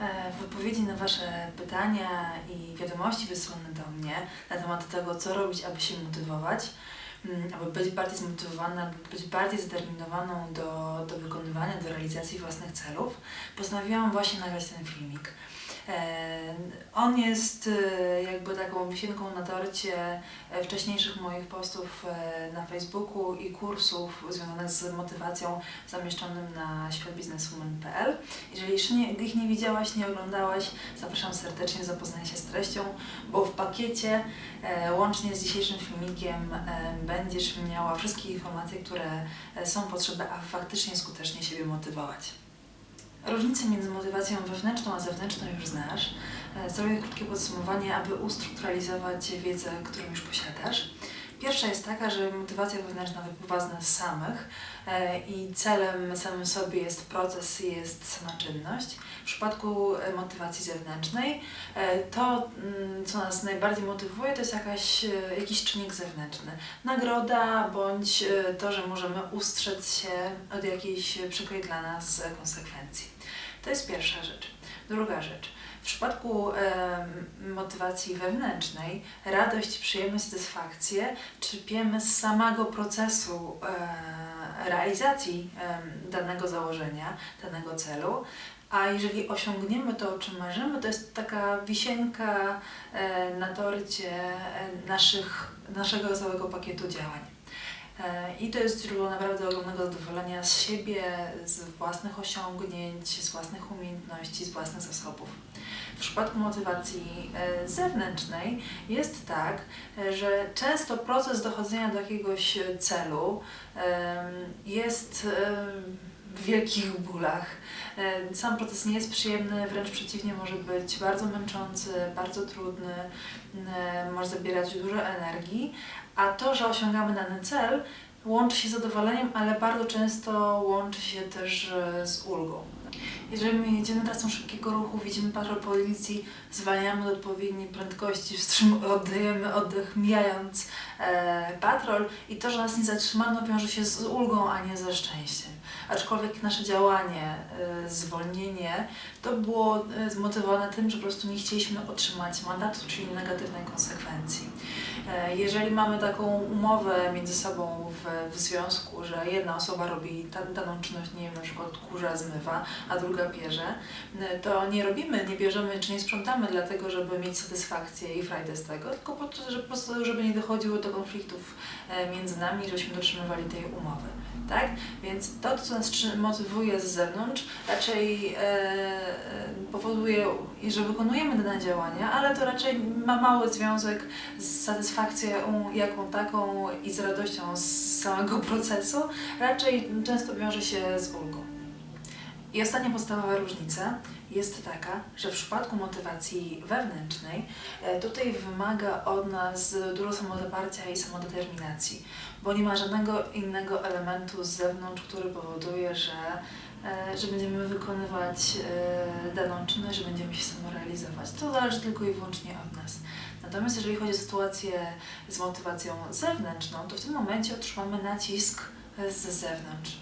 E, W odpowiedzi na Wasze pytania i wiadomości wysłane do mnie na temat tego, co robić, aby się motywować, mm, aby być bardziej zmotywowana, aby być bardziej zdeterminowaną do, do wykonywania, do realizacji własnych celów, postanowiłam właśnie nagrać ten filmik. On jest e, jakby taką wisienką na torcie e, wcześniejszych moich postów e, na Facebooku i kursów związanych z motywacją zamieszczonym na światbizneswoman.pl. Jeżeli jeszcze nie, ich nie widziałaś, nie oglądałaś, zapraszam serdecznie do zapoznania się z treścią, bo w pakiecie łącznie z dzisiejszym filmikiem będziesz miała wszystkie informacje, które są potrzebne, aby faktycznie skutecznie siebie motywować. Różnicę między motywacją wewnętrzną a zewnętrzną już znasz. E, Zrobię krótkie podsumowanie, aby ustrukturalizować wiedzę, którą już posiadasz. Pierwsza jest taka, że motywacja wewnętrzna wypływa z nas samych e, i celem samym sobie jest proces, jest sama czynność. W przypadku e, motywacji zewnętrznej to, mm, co nas najbardziej motywuje, to jest jakaś, jakiś czynnik zewnętrzny. Nagroda bądź to, że możemy ustrzec się od jakiejś przykrej dla nas konsekwencji. To jest pierwsza rzecz. Druga rzecz. W przypadku em, motywacji wewnętrznej radość, przyjemność, satysfakcję czerpiemy z samego procesu e, realizacji em, danego założenia, danego celu. A jeżeli osiągniemy to, o czym marzymy, to jest taka wisienka e, na torcie e, naszych, naszego całego pakietu działań. E, I to jest źródło naprawdę ogromnego zadowolenia z siebie, z własnych osiągnięć, z własnych umiejętności, z własnych zasobów. W przypadku motywacji e, zewnętrznej jest tak, e, że często proces dochodzenia do jakiegoś celu jest w wielkich bólach. E, Sam proces nie jest przyjemny, wręcz przeciwnie, może być bardzo męczący, bardzo trudny, e, może zabierać dużo energii, a to, że osiągamy dany cel, łączy się z zadowoleniem, ale bardzo często łączy się też e, z ulgą. Jeżeli my jedziemy trasą szybkiego ruchu, widzimy patrol policji, zwalniamy do odpowiedniej prędkości, oddajemy oddech mijając e, patrol i to, że nas nie zatrzymano wiąże się z ulgą, a nie ze szczęściem. Aczkolwiek nasze działanie, e, zwolnienie, to było e, zmotywowane tym, że po prostu nie chcieliśmy otrzymać mandatu, czyli negatywnej konsekwencji. E, Jeżeli mamy taką umowę między sobą w, w związku, że jedna osoba robi ta, daną czynność, nie wiem, na przykład kurza zmywa, a druga bierze, n- to nie robimy, nie bierzemy czy nie sprzątamy dlatego, żeby mieć satysfakcję i frajdę z tego, tylko po to, że, po prostu, żeby nie dochodziło do konfliktów e, między nami, żebyśmy dotrzymywali tej umowy. Tak? Więc to, co nas motywuje z zewnątrz, raczej e, e, powoduje, że wykonujemy dane działania, ale to raczej ma mały związek z satysfakcją jaką taką i z radością z samego procesu, raczej często wiąże się z ulgą. I ostatnia podstawowa różnica jest taka, że w przypadku motywacji wewnętrznej e, tutaj wymaga od nas dużo samozaparcia i samodeterminacji, bo nie ma żadnego innego elementu z zewnątrz, który powoduje, że, e, że będziemy wykonywać e, daną czynność, że będziemy się samorealizować. To zależy tylko i wyłącznie od nas. Natomiast jeżeli chodzi o sytuację z motywacją zewnętrzną, to w tym momencie otrzymamy nacisk z zewnątrz.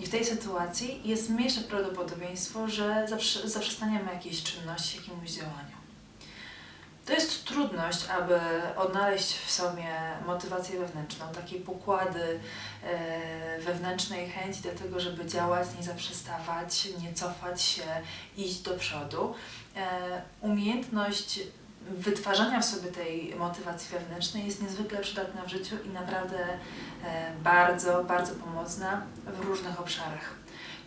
I w tej sytuacji jest mniejsze prawdopodobieństwo, że zaprze- zaprzestaniemy jakiejś czynności, jakiemuś działaniu. To jest trudność, aby odnaleźć w sobie motywację wewnętrzną, takie pokłady e, wewnętrznej chęci do tego, żeby działać, nie zaprzestawać, nie cofać się, iść do przodu. E, umiejętność wytwarzania w sobie tej motywacji wewnętrznej jest niezwykle przydatna w życiu i naprawdę e, bardzo, bardzo pomocna w różnych obszarach.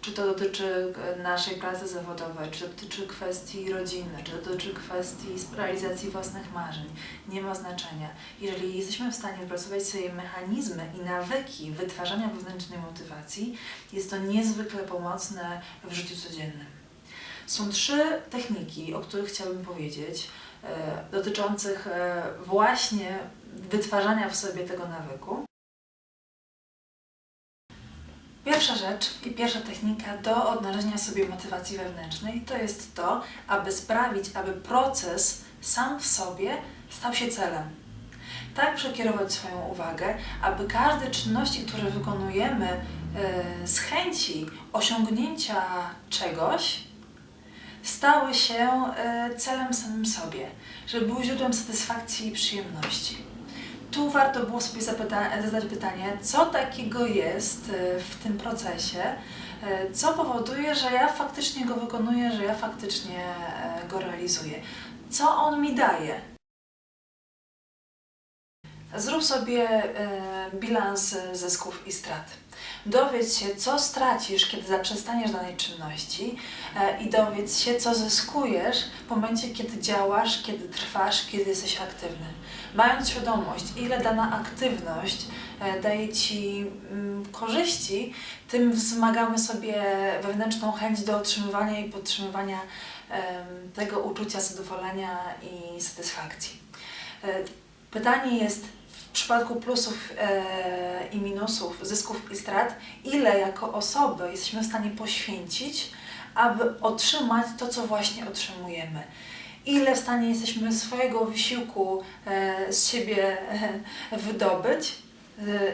Czy to dotyczy e, naszej pracy zawodowej, czy dotyczy kwestii rodzinnych, czy dotyczy kwestii realizacji własnych marzeń. Nie ma znaczenia. Jeżeli jesteśmy w stanie wypracować sobie mechanizmy i nawyki wytwarzania wewnętrznej motywacji, jest to niezwykle pomocne w życiu codziennym. Są trzy techniki, o których chciałabym powiedzieć, dotyczących e, właśnie wytwarzania w sobie tego nawyku. Pierwsza rzecz i pierwsza technika do odnalezienia sobie motywacji wewnętrznej to jest to, aby sprawić, aby proces sam w sobie stał się celem. Tak przekierować swoją uwagę, aby każde czynności, które wykonujemy e, z chęci osiągnięcia czegoś, stały się e, celem samym sobie, żeby były źródłem satysfakcji i przyjemności. Tu warto było sobie zadać pytanie, co takiego jest e, w tym procesie, e, co powoduje, że ja faktycznie go wykonuję, że ja faktycznie go realizuję. Co on mi daje? Zrób sobie bilans zysków i strat. Dowiedz się, co stracisz, kiedy zaprzestaniesz danej czynności e, i dowiedz się, co zyskujesz w momencie, kiedy działasz, kiedy trwasz, kiedy jesteś aktywny. Mając świadomość, ile dana aktywność e, daje Ci mm, korzyści, tym wzmagamy sobie wewnętrzną chęć do otrzymywania i podtrzymywania tego uczucia zadowolenia i satysfakcji. E, Pytanie jest w przypadku plusów e, i minusów, zysków i strat, ile jako osoby jesteśmy w stanie poświęcić, aby otrzymać to, co właśnie otrzymujemy. Ile w stanie jesteśmy swojego wysiłku e, z siebie e, wydobyć,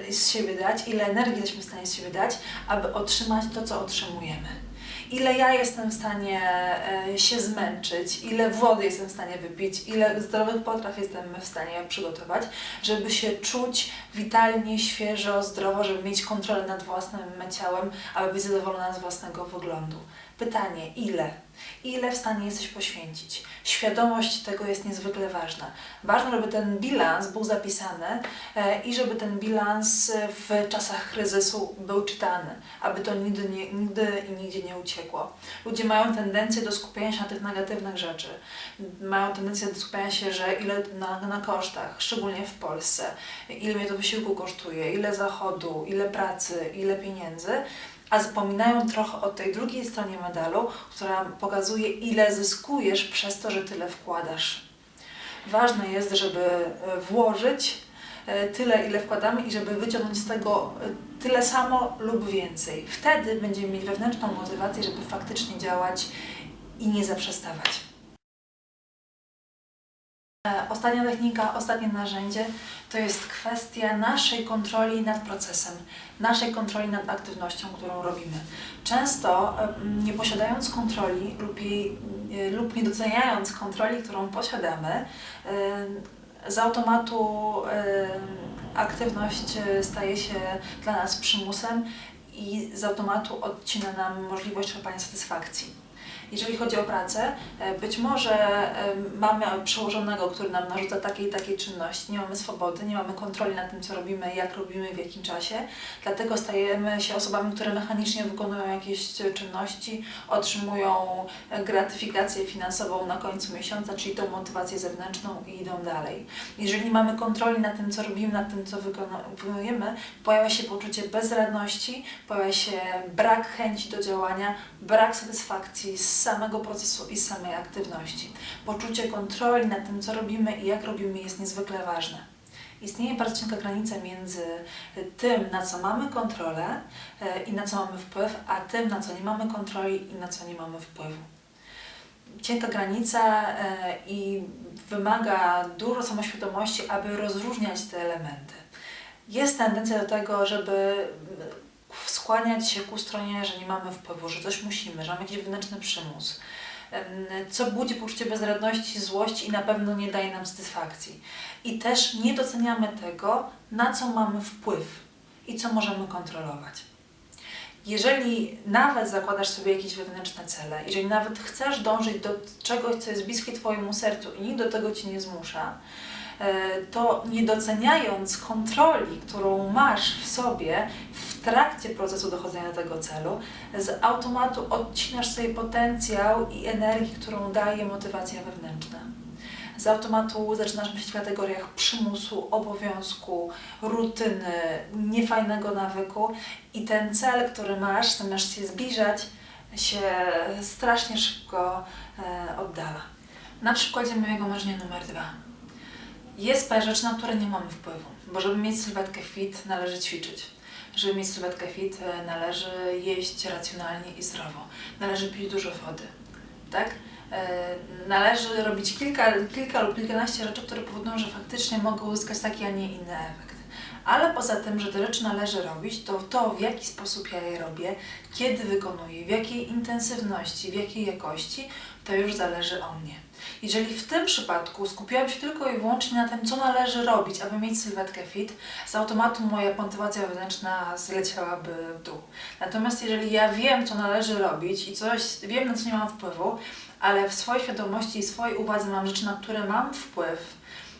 e, z siebie dać, ile energii jesteśmy w stanie z siebie dać, aby otrzymać to, co otrzymujemy ile ja jestem w stanie e, się zmęczyć, ile wody jestem w stanie wypić, ile zdrowych potraw jestem w stanie przygotować, żeby się czuć witalnie, świeżo, zdrowo, żeby mieć kontrolę nad własnym ciałem, aby być zadowolona z własnego wyglądu. Pytanie, ile? Ile w stanie jesteś poświęcić? Świadomość tego jest niezwykle ważna. Ważne, żeby ten bilans był zapisany e, i żeby ten bilans w czasach kryzysu był czytany, aby to nigdy, nie, nigdy i nigdzie nie uciekło. Ludzie mają tendencję do skupiania się na tych negatywnych rzeczy. Mają tendencję do skupiania się, że ile na, na kosztach, szczególnie w Polsce, ile mnie to wysiłku kosztuje, ile zachodu, ile pracy, ile pieniędzy, a zapominają trochę o tej drugiej stronie medalu, która pokazuje, ile zyskujesz przez to, że tyle wkładasz. Ważne jest, żeby e, włożyć e, tyle, ile wkładamy i żeby wyciągnąć z tego e, tyle samo lub więcej. Wtedy będziemy mieć wewnętrzną motywację, żeby faktycznie działać i nie zaprzestawać. E, Ostatnia technika, ostatnie narzędzie to jest kwestia naszej kontroli nad procesem, naszej kontroli nad aktywnością, którą robimy. Często e, nie posiadając kontroli lub, jej, e, lub nie doceniając kontroli, którą posiadamy, z automatu aktywność staje się dla nas przymusem i z automatu odcina nam możliwość czerpania satysfakcji. Jeżeli chodzi o pracę, e, być może e, mamy przełożonego, który nam narzuca takie i takie czynności, nie mamy swobody, nie mamy kontroli nad tym, co robimy, jak robimy, w jakim czasie, dlatego stajemy się osobami, które mechanicznie wykonują jakieś czynności, otrzymują gratyfikację finansową na końcu miesiąca, czyli tą motywację zewnętrzną i idą dalej. Jeżeli nie mamy kontroli nad tym, co robimy, nad tym, co wykonujemy, pojawia się poczucie bezradności, pojawia się brak chęci do działania, brak satysfakcji z samego procesu i z samej aktywności. Poczucie kontroli nad tym, co robimy i jak robimy, jest niezwykle ważne. Istnieje bardzo cienka granica między tym, na co mamy kontrolę e, i na co mamy wpływ, a tym, na co nie mamy kontroli i na co nie mamy wpływu. Cienka granica e, i wymaga dużo samoświadomości, aby rozróżniać te elementy. Jest tendencja do tego, żeby skłaniać się ku stronie, że nie mamy wpływu, że coś musimy, że mamy jakiś wewnętrzny przymus, co budzi poczucie bezradności, złości i na pewno nie daje nam satysfakcji. I też nie doceniamy tego, na co mamy wpływ i co możemy kontrolować. Jeżeli nawet zakładasz sobie jakieś wewnętrzne cele, jeżeli nawet chcesz dążyć do czegoś, co jest bliskie Twojemu sercu i nikt do tego Cię nie zmusza, e, to nie doceniając kontroli, którą masz w sobie trakcie procesu dochodzenia do tego celu, z automatu odcinasz sobie potencjał i energię, którą daje motywacja wewnętrzna. Z automatu zaczynasz myśleć w kategoriach przymusu, obowiązku, rutyny, niefajnego nawyku i ten cel, który masz, zamiast się zbliżać, się strasznie szybko e, oddala. Na przykładzie mojego marzenia numer dwa. Jest parę rzeczy, na które nie mamy wpływu, bo żeby mieć sylwetkę fit, należy ćwiczyć. Żeby mieć sylwetkę fit, e, należy jeść racjonalnie i zdrowo. Należy pić dużo wody, tak? E, Należy robić kilka, kilka lub kilkanaście rzeczy, które powodują, że faktycznie mogą uzyskać taki, a nie inny efekt. Ale poza tym, że te rzeczy należy robić, to to, w jaki sposób ja je robię, kiedy wykonuję, w jakiej intensywności, w jakiej jakości, to już zależy o mnie. Jeżeli w tym przypadku skupiłam się tylko i wyłącznie na tym, co należy robić, aby mieć sylwetkę fit, z automatu moja motywacja wewnętrzna zleciałaby w dół. Natomiast jeżeli ja wiem, co należy robić i coś, wiem, na co nie mam wpływu, ale w swojej świadomości i swojej uwadze mam rzeczy, na które mam wpływ,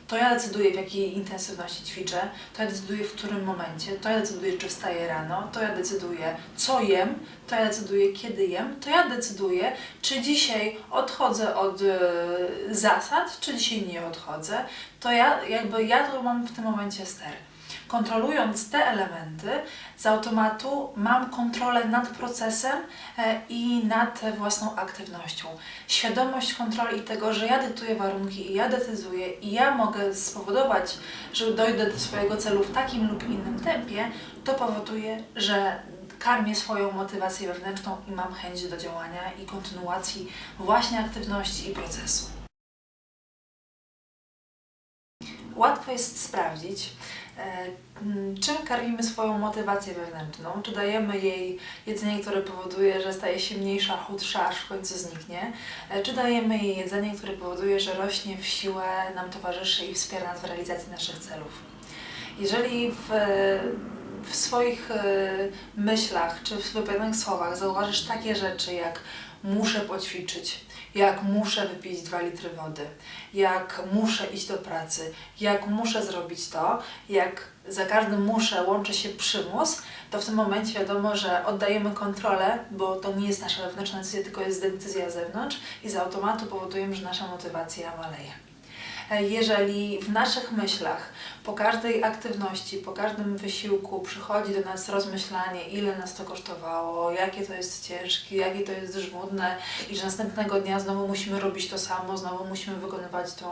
to ja decyduję, w jakiej intensywności ćwiczę, to ja decyduję, w którym momencie, to ja decyduję, czy wstaję rano, to ja decyduję, co jem, to ja decyduję, kiedy jem, to ja decyduję, czy dzisiaj odchodzę od e, zasad, czy dzisiaj nie odchodzę, to ja jakby ja tu mam w tym momencie ster. Kontrolując te elementy, z automatu mam kontrolę nad procesem e, i nad własną aktywnością. Świadomość kontroli i tego, że ja dyktuję warunki i ja decyduję i ja mogę spowodować, że dojdę do swojego celu w takim lub innym tempie, to powoduje, że karmię swoją motywację wewnętrzną i mam chęć do działania i kontynuacji właśnie aktywności i procesu. Łatwo jest sprawdzić, czym karmimy swoją motywację wewnętrzną. Czy dajemy jej jedzenie, które powoduje, że staje się mniejsza, chudsza, aż w końcu zniknie, e, czy dajemy jej jedzenie, które powoduje, że rośnie w siłę, nam towarzyszy i wspiera nas w realizacji naszych celów. Jeżeli w, w swoich e, myślach czy w wypowiadanych słowach zauważysz takie rzeczy jak muszę poćwiczyć, jak muszę wypić 2 litry wody, jak muszę iść do pracy, jak muszę zrobić to, jak za każdym muszę łączy się przymus, to w tym momencie wiadomo, że oddajemy kontrolę, bo to nie jest nasza wewnętrzna decyzja, tylko jest decyzja z zewnątrz i z automatu powodujemy, że nasza motywacja maleje. Jeżeli w naszych myślach po każdej aktywności, po każdym wysiłku przychodzi do nas rozmyślanie, ile nas to kosztowało, jakie to jest ciężkie, jakie to jest żmudne i że następnego dnia znowu musimy robić to samo, znowu musimy wykonywać tą,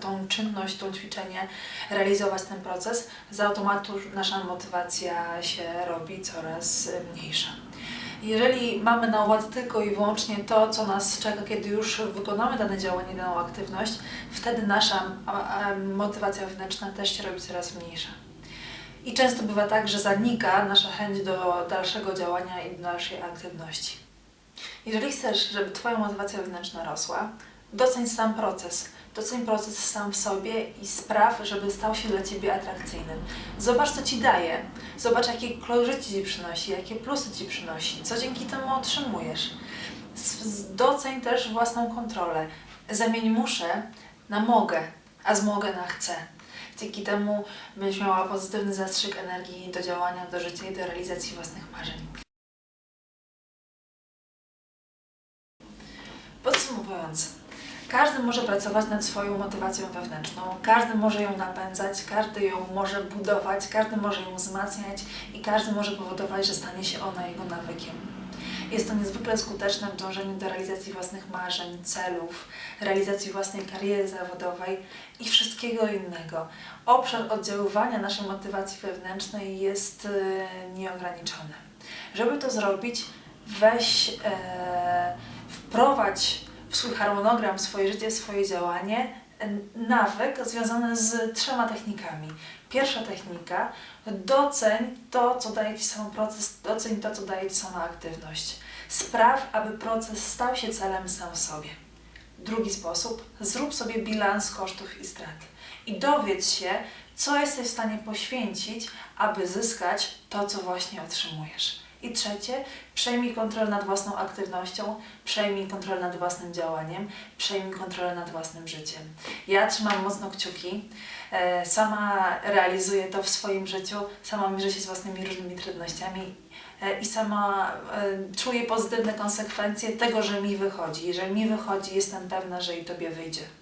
tą czynność, to ćwiczenie, realizować ten proces, z automatu nasza motywacja się robi coraz mniejsza. Jeżeli mamy na uwadze tylko i wyłącznie to, co nas czeka, kiedy już wykonamy dane działanie, daną aktywność, wtedy nasza motywacja wewnętrzna też się robi coraz mniejsza. I często bywa tak, że zanika nasza chęć do dalszego działania i do dalszej aktywności. Jeżeli chcesz, żeby Twoja motywacja wewnętrzna rosła, doceń sam proces. Doceń proces sam w sobie i spraw, żeby stał się dla Ciebie atrakcyjnym. Zobacz, co Ci daje. Zobacz, jakie korzyści Ci przynosi, jakie plusy Ci przynosi, co dzięki temu otrzymujesz. Doceń też własną kontrolę. Zamień muszę na mogę, a z mogę na chcę. Dzięki temu będziesz miała pozytywny zastrzyk energii do działania, do życia i do realizacji własnych marzeń. Podsumowując, każdy może pracować nad swoją motywacją wewnętrzną, każdy może ją napędzać, każdy ją może budować, każdy może ją wzmacniać i każdy może powodować, że stanie się ona jego nawykiem. Jest to niezwykle skuteczne w dążeniu do realizacji własnych marzeń, celów, realizacji własnej kariery zawodowej i wszystkiego innego. Obszar oddziaływania naszej motywacji wewnętrznej jest e, nieograniczony. Żeby to zrobić, weź, e, wprowadź w swój harmonogram, swoje życie, swoje działanie nawyk związany z trzema technikami. Pierwsza technika, doceń to, co daje Ci sam proces, doceń to, co daje Ci sama aktywność. Spraw, aby proces stał się celem sam w sobie. Drugi sposób, zrób sobie bilans kosztów i strat i dowiedz się, co jesteś w stanie poświęcić, aby zyskać to, co właśnie otrzymujesz. I trzecie, przejmij kontrolę nad własną aktywnością, przejmij kontrolę nad własnym działaniem, przejmij kontrolę nad własnym życiem. Ja trzymam mocno kciuki, e, sama realizuję to w swoim życiu, sama mierzę się z własnymi różnymi trudnościami e, i sama e, czuję pozytywne konsekwencje tego, że mi wychodzi. Jeżeli mi wychodzi, jestem pewna, że i Tobie wyjdzie.